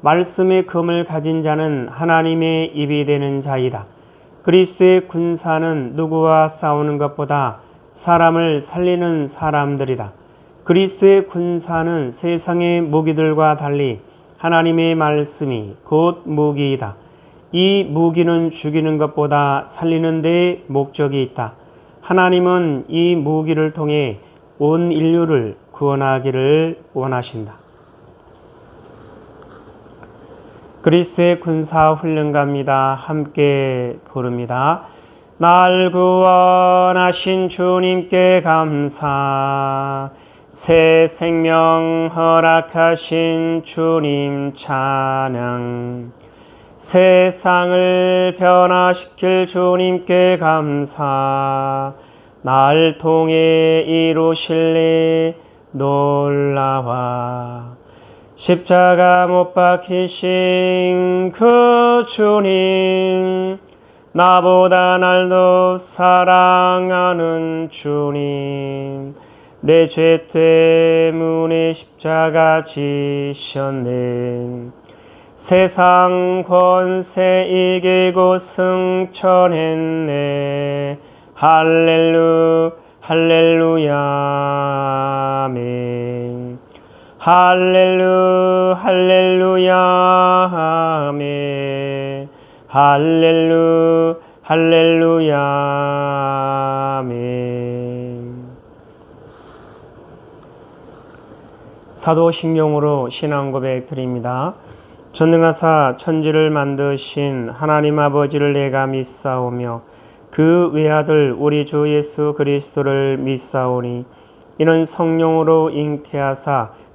말씀의 금을 가진 자는 하나님의 입이 되는 자이다. 그리스도의 군사는 누구와 싸우는 것보다 사람을 살리는 사람들이다. 그리스도의 군사는 세상의 무기들과 달리 하나님의 말씀이 곧 무기이다. 이 무기는 죽이는 것보다 살리는 데 목적이 있다. 하나님은 이 무기를 통해 온 인류를 구원하기를 원하신다. 그리스의 군사 훈련가입니다. 함께 부릅니다. 날 구원하신 주님께 감사. 새 생명 허락하신 주님 찬양. 세상을 변화시킬 주님께 감사. 날 통해 이루실래 놀라와. 십자가 못 박히신 그 주님, 나보다 날 더 사랑하는 주님, 내 죄 때문에 십자가 지셨네. 세상 권세 이기고 승천했네. 할렐루, 할렐루야, 아멘. 할렐루 할렐루야 아멘 할렐루 할렐루야 아멘 사도신경으로 신앙 고백 드립니다. 전능하사 천지를 만드신 하나님 아버지를 내가 믿사오며 그 외아들 우리 주 예수 그리스도를 믿사오니 이는 성령으로 잉태하사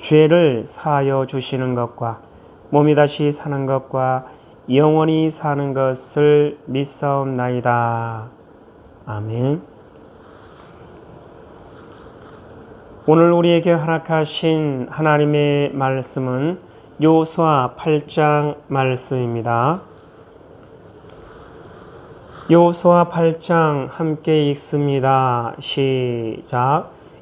죄를 사하여 주시는 것과 몸이 다시 사는 것과 영원히 사는 것을 믿사옵나이다. 아멘. 오늘 우리에게 허락하신 하나님의 말씀은 요수아 8장 말씀입니다. 요수아 8장 함께 읽습니다. 시작.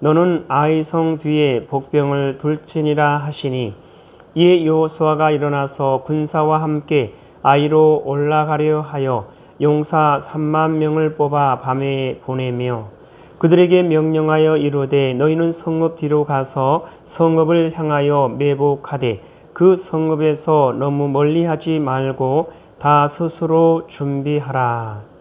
너는 아이 성 뒤에 복병을 둘지니라 하시니 이에 여호수아가 일어나서 군사와 함께 아이로 올라가려 하여 용사 3만 명을 뽑아 밤에 보내며 그들에게 명령하여 이르되 너희는 성읍 뒤로 가서 성읍을 향하여 매복하되 그 성읍에서 너무 멀리하지 말고 다 스스로 준비하라.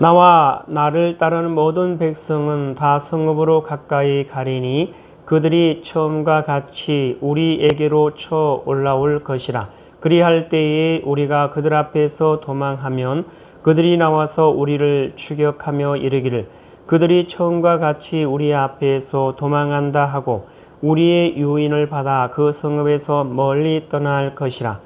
나와 나를 따르는 모든 백성은 다 성읍으로 가까이 가리니 그들이 처음과 같이 우리에게로 쳐 올라올 것이라. 그리할 때에 우리가 그들 앞에서 도망하면 그들이 나와서 우리를 추격하며 이르기를 그들이 처음과 같이 우리 앞에서 도망한다 하고 우리의 유인을 받아 그 성읍에서 멀리 떠날 것이라.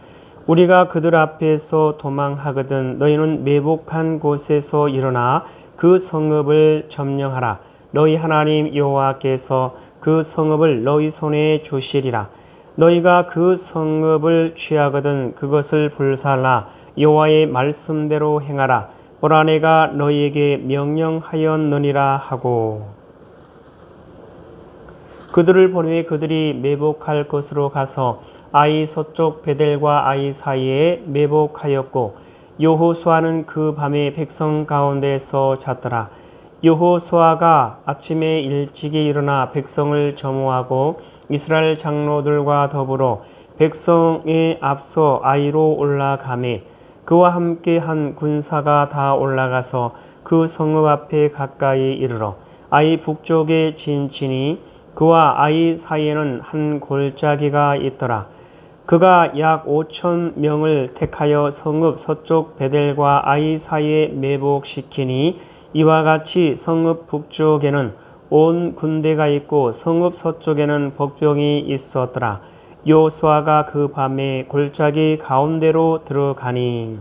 우리가 그들 앞에서 도망하거든 너희는 매복한 곳에서 일어나 그 성읍을 점령하라. 너희 하나님 여호와께서 그 성읍을 너희 손에 주시리라. 너희가 그 성읍을 취하거든 그것을 불살라 여호와의 말씀대로 행하라. 보라 내가 너희에게 명령하였느니라 하고 그들을 보내 그들이 매복할 것으로 가서 아이 서쪽 베델과 아이 사이에 매복하였고 여호수아는 그 밤에 백성 가운데서 잤더라. 여호수아가 아침에 일찍이 일어나 백성을 점호하고 이스라엘 장로들과 더불어 백성에 앞서 아이로 올라가매 그와 함께 한 군사가 다 올라가서 그 성읍 앞에 가까이 이르러 아이 북쪽에 진치니 그와 아이 사이에는 한 골짜기가 있더라. 그가 약 5천 명을 택하여 성읍 서쪽 베델과 아이 사이에 매복시키니 이와 같이 성읍 북쪽에는 온 군대가 있고 성읍 서쪽에는 복병이 있었더라. 요수아가 그 밤에 골짜기 가운데로 들어가니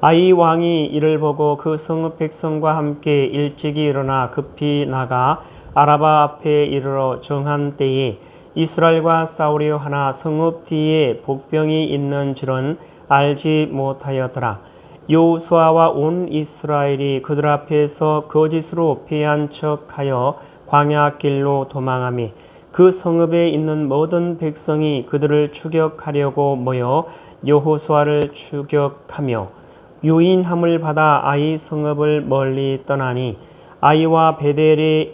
아이 왕이 이를 보고 그 성읍 백성과 함께 일찍이 일어나 급히 나가 아라바 앞에 이르러 정한 때에 이스라엘과 싸우려 하나 성읍 뒤에 복병이 있는 줄은 알지 못하였더라. 요수아와 온 이스라엘이 그들 앞에서 거짓으로 패한 척하여 광야 길로 도망하며 그 성읍에 있는 모든 백성이 그들을 추격하려고 모여 여호수아를 추격하며 유인함을 받아 아이 성읍을 멀리 떠나니 아이와 베델에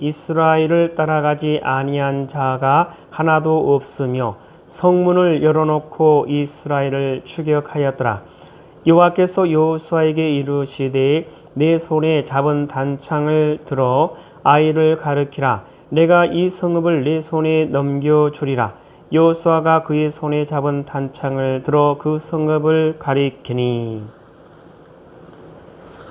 이, 이스라엘을 따라가지 아니한 자가 하나도 없으며 성문을 열어놓고 이스라엘을 추격하였더라. 여호와께서 여호수아에게 이르시되 내 손에 잡은 단창을 들어 아이를 가르키라. 내가 이 성읍을 내 손에 넘겨 주리라. 여호수아가 그의 손에 잡은 단창을 들어 그 성읍을 가리키니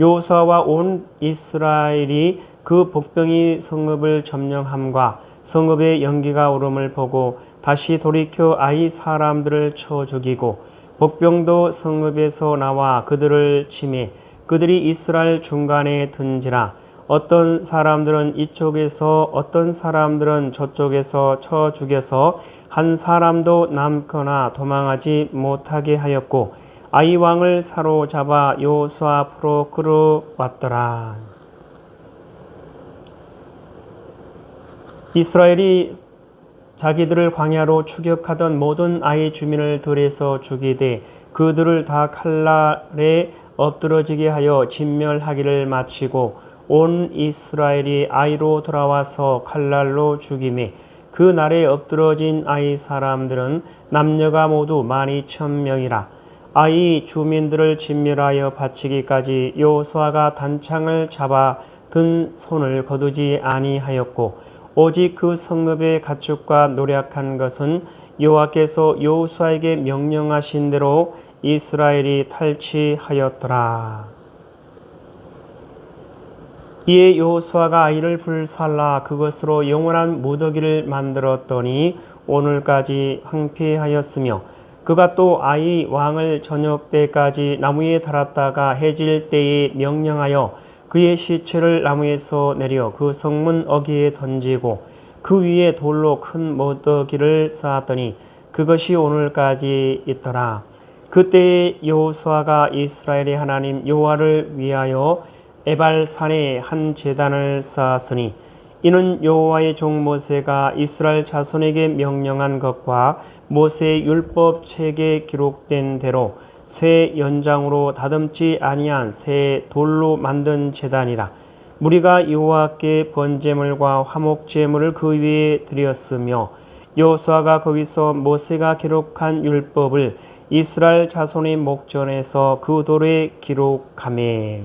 요사와 온 이스라엘이 그 복병이 성읍을 점령함과 성읍의 연기가 오름을 보고 다시 돌이켜 아이 사람들을 쳐 죽이고 복병도 성읍에서 나와 그들을 치매 그들이 이스라엘 중간에 든지라. 어떤 사람들은 이쪽에서 어떤 사람들은 저쪽에서 쳐 죽여서 한 사람도 남거나 도망하지 못하게 하였고 아이 왕을 사로잡아 요수 앞으로 끌어왔더라. 이스라엘이 자기들을 광야로 추격하던 모든 아이 주민을 들에서 죽이되 그들을 다 칼날에 엎드러지게 하여 진멸하기를 마치고 온 이스라엘이 아이로 돌아와서 칼날로 죽임에 그 날에 엎드러진 아이 사람들은 남녀가 모두 만 이천 명이라 아이 주민들을 진멸하여 바치기까지 요수아가 단창을 잡아 든 손을 거두지 아니하였고 오직 그 성읍의 가축과 노력한 것은 여호와께서 여호수아에게 명령하신 대로 이스라엘이 탈취하였더라. 이에 여호수아가 아이를 불살라 그것으로 영원한 무더기를 만들었더니 오늘까지 황폐하였으며 그가 또 아이 왕을 저녁 때까지 나무에 달았다가 해질 때에 명령하여 그의 시체를 나무에서 내려 그 성문 어귀에 던지고 그 위에 돌로 큰 무더기를 쌓았더니 그것이 오늘까지 있더라. 그때에 여호수아가 이스라엘의 하나님 여호와를 위하여 에발산에 한 제단을 쌓았으니 이는 여호와의 종 모세가 이스라엘 자손에게 명령한 것과 모세의 율법 책에 기록된 대로 쇠 연장으로 다듬지 아니한 새 돌로 만든 제단이라. 무리가 여호와께 번제물과 화목 제물을 그 위에 드렸으며 여호수아가 거기서 모세가 기록한 율법을 이스라엘 자손의 목전에서 그 돌에 기록하매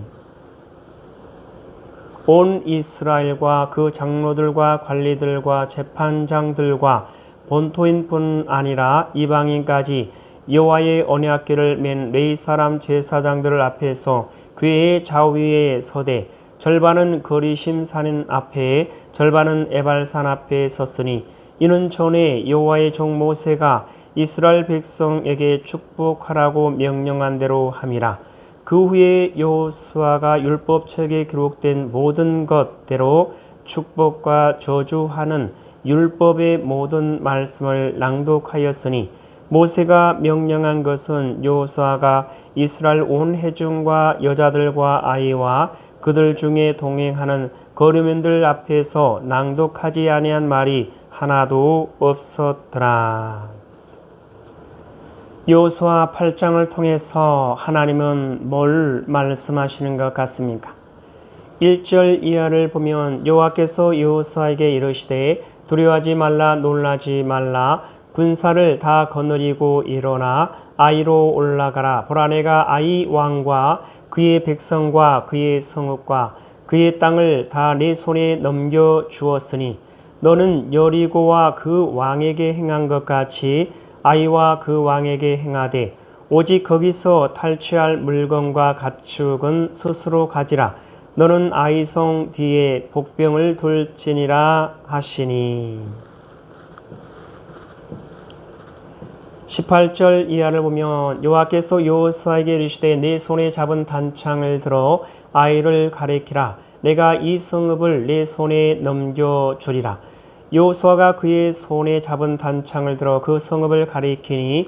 온 이스라엘과 그 장로들과 관리들과 재판장들과 본토인뿐 아니라 이방인까지 여호와의 언약궤를 맨 레이 사람 제사장들 앞에서 그의 좌위에 서되 절반은 거리심 산 앞에 절반은 에발산 앞에 섰으니 이는 전에 여호와의 종 모세가 이스라엘 백성에게 축복하라고 명령한 대로 함이라. 그 후에 여호수아가 율법책에 기록된 모든 것대로 축복과 저주하는 율법의 모든 말씀을 낭독하였으니 모세가 명령한 것은 여호수아가 이스라엘 온 회중과 여자들과 아이와 그들 중에 동행하는 거류민들 앞에서 낭독하지 아니한 말이 하나도 없었더라. 여호수아 8장을 통해서 하나님은 뭘 말씀하시는 것 같습니까? 1절 이하를 보면 여호와께서 여호수아에게 이르시되 두려워하지 말라 놀라지 말라. 군사를 다 거느리고 일어나 아이로 올라가라. 보라 내가 아이 왕과 그의 백성과 그의 성읍과 그의 땅을 다 내 손에 넘겨 주었으니 너는 여리고와 그 왕에게 행한 것 같이 아이와 그 왕에게 행하되 오직 거기서 탈취할 물건과 가축은 스스로 가지라 너는 아이성 뒤에 복병을 둘지니라 하시니. 18절 이하를 보면 여호와께서 여호수아에게 이르시되 내 손에 잡은 단창을 들어 아이를 가리키라. 내가 이 성읍을 내 손에 넘겨 주리라. 여호수아가 그의 손에 잡은 단창을 들어 그 성읍을 가리키니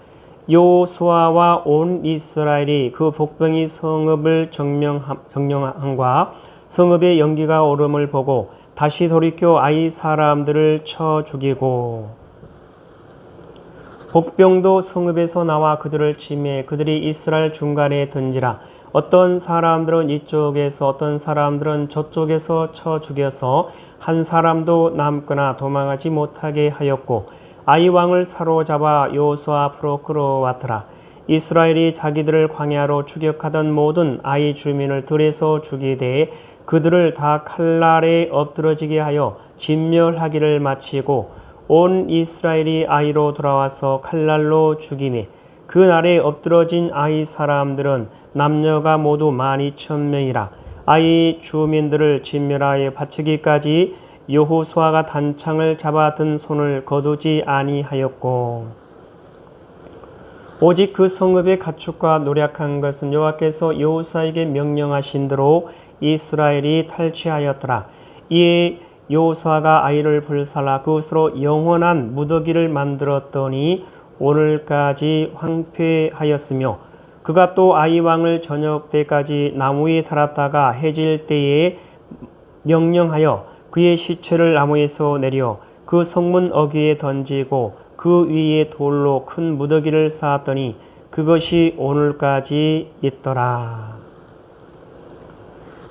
요수아와 온 이스라엘이 그 복병이 성읍을 정령함과 성읍의 연기가 오름을 보고 다시 돌이켜 아이 사람들을 쳐 죽이고 복병도 성읍에서 나와 그들을 치매 그들이 이스라엘 중간에 던지라. 어떤 사람들은 이쪽에서 어떤 사람들은 저쪽에서 쳐 죽여서 한 사람도 남거나 도망하지 못하게 하였고 아이 왕을 사로잡아 요수아 앞으로 끌어왔더라. 이스라엘이 자기들을 광야로 추격하던 모든 아이 주민을 들에서 죽이되 그들을 다 칼날에 엎드러지게 하여 진멸하기를 마치고 온 이스라엘이 아이로 돌아와서 칼날로 죽이매 그 날에 엎드러진 아이 사람들은 남녀가 모두 만 이천 명이라 아이 주민들을 진멸하여 바치기까지 여호수아가 단창을 잡아 든 손을 거두지 아니하였고 오직 그 성읍의 가축과 노력한 것은 여호와께서 여호수아에게 명령하신 대로 이스라엘이 탈취하였더라. 이에 여호수아가 아이를 불살라 그것으로 영원한 무더기를 만들었더니 오늘까지 황폐하였으며 그가 또 아이 왕을 저녁 때까지 나무에 달았다가 해질 때에 명령하여 그의 시체를 나무에서 내려 그 성문 어귀에 던지고 그 위에 돌로 큰 무더기를 쌓았더니 그것이 오늘까지 있더라.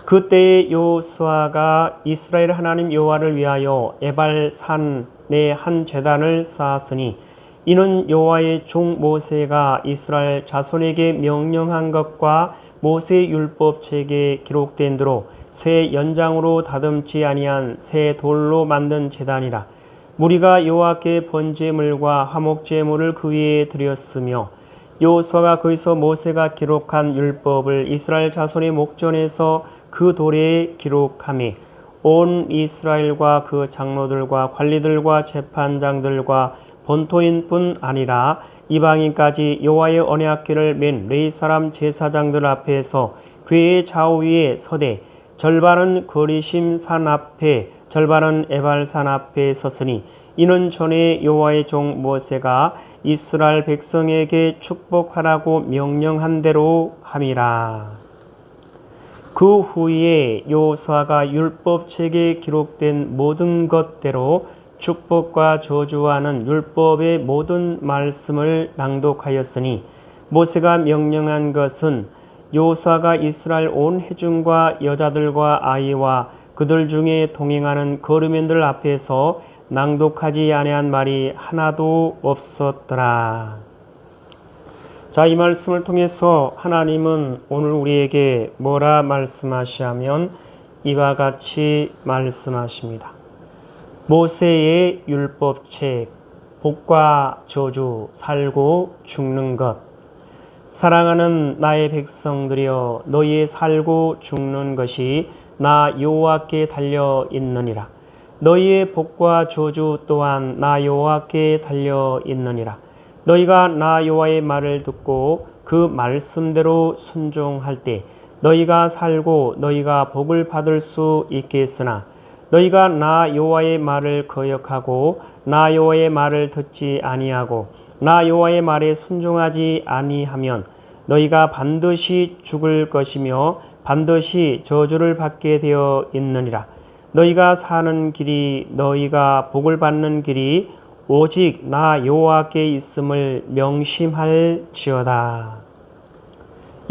그때에 요수아가 이스라엘 하나님 여호와를 위하여 에발산에 한 제단을 쌓았으니 이는 여호와의 종 모세가 이스라엘 자손에게 명령한 것과 모세 율법 책에 기록된 대로 새 연장으로 다듬지 아니한 새 돌로 만든 제단이라 무리가 여호와께 번제물과 화목제물을 그 위에 드렸으며 여호수아가 거기서 모세가 기록한 율법을 이스라엘 자손의 목전에서 그 돌에 기록함이 온 이스라엘과 그 장로들과 관리들과 재판장들과 본토인뿐 아니라 이방인까지 여호와의 언약궤를 맨 레이 사람 제사장들 앞에서 그의 좌우 위에 서되 절반은 거리심 산 앞에 절반은 에발산 앞에 섰으니 이는 전에 여호와의 종 모세가 이스라엘 백성에게 축복하라고 명령한 대로 함이라. 그 후에 요수아가 율법책에 기록된 모든 것대로 축복과 저주하는 율법의 모든 말씀을 낭독하였으니 모세가 명령한 것은 요수아가 이스라엘 온 회중과 여자들과 아이와 그들 중에 동행하는 거르면들 앞에서 낭독하지 아니한 말이 하나도 없었더라. 자, 이 말씀을 통해서 하나님은 오늘 우리에게 뭐라 말씀하시하면 이와 같이 말씀하십니다. 모세의 율법책, 복과 저주, 살고 죽는 것. 사랑하는 나의 백성들이여 너희의 살고 죽는 것이 나 여호와께 달려 있느니라. 너희의 복과 저주 또한 나 여호와께 달려 있느니라. 너희가 나 여호와의 말을 듣고 그 말씀대로 순종할 때 너희가 살고 너희가 복을 받을 수 있겠으나 너희가 나 여호와의 말을 거역하고 나 여호와의 말을 듣지 아니하고 나 여호와의 말에 순종하지 아니하면 너희가 반드시 죽을 것이며 반드시 저주를 받게 되어 있느니라. 너희가 사는 길이 너희가 복을 받는 길이 오직 나 여호와께 있음을 명심할지어다.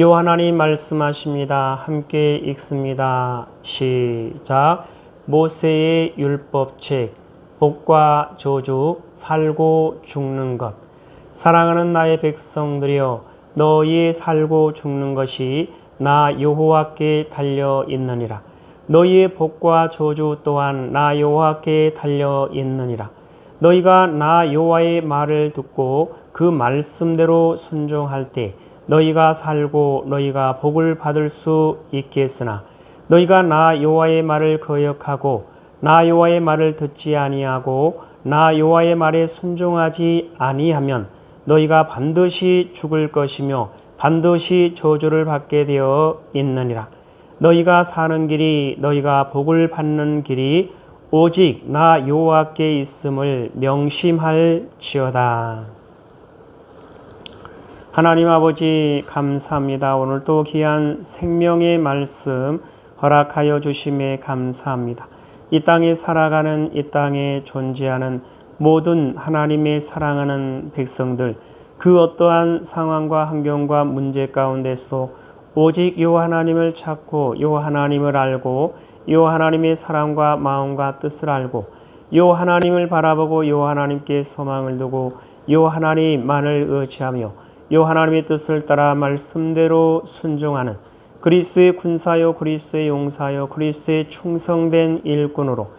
요 하나님 말씀하십니다. 함께 읽습니다. 시작. 모세의 율법책 복과 저주 살고 죽는 것 사랑하는 나의 백성들이여 너희의 살고 죽는 것이 나 여호와께 달려 있느니라. 너희의 복과 저주 또한 나 여호와께 달려 있느니라. 너희가 나 여호와의 말을 듣고 그 말씀대로 순종할 때 너희가 살고 너희가 복을 받을 수 있겠으나 너희가 나 여호와의 말을 거역하고 나 여호와의 말을 듣지 아니하고 나 여호와의 말에 순종하지 아니하면 너희가 반드시 죽을 것이며 반드시 저주를 받게 되어 있느니라. 너희가 사는 길이 너희가 복을 받는 길이 오직 나 여호와께 있음을 명심할지어다. 하나님 아버지 감사합니다. 오늘 또 귀한 생명의 말씀 허락하여 주심에 감사합니다. 이 땅에 살아가는 이 땅에 존재하는 모든 하나님의 사랑하는 백성들 그 어떠한 상황과 환경과 문제 가운데서도 오직 요 하나님을 찾고 요 하나님을 알고 요 하나님의 사랑과 마음과 뜻을 알고 요 하나님을 바라보고 요 하나님께 소망을 두고 요 하나님만을 의지하며 요 하나님의 뜻을 따라 말씀대로 순종하는 그리스의 군사요 그리스의 용사요 그리스의 충성된 일꾼으로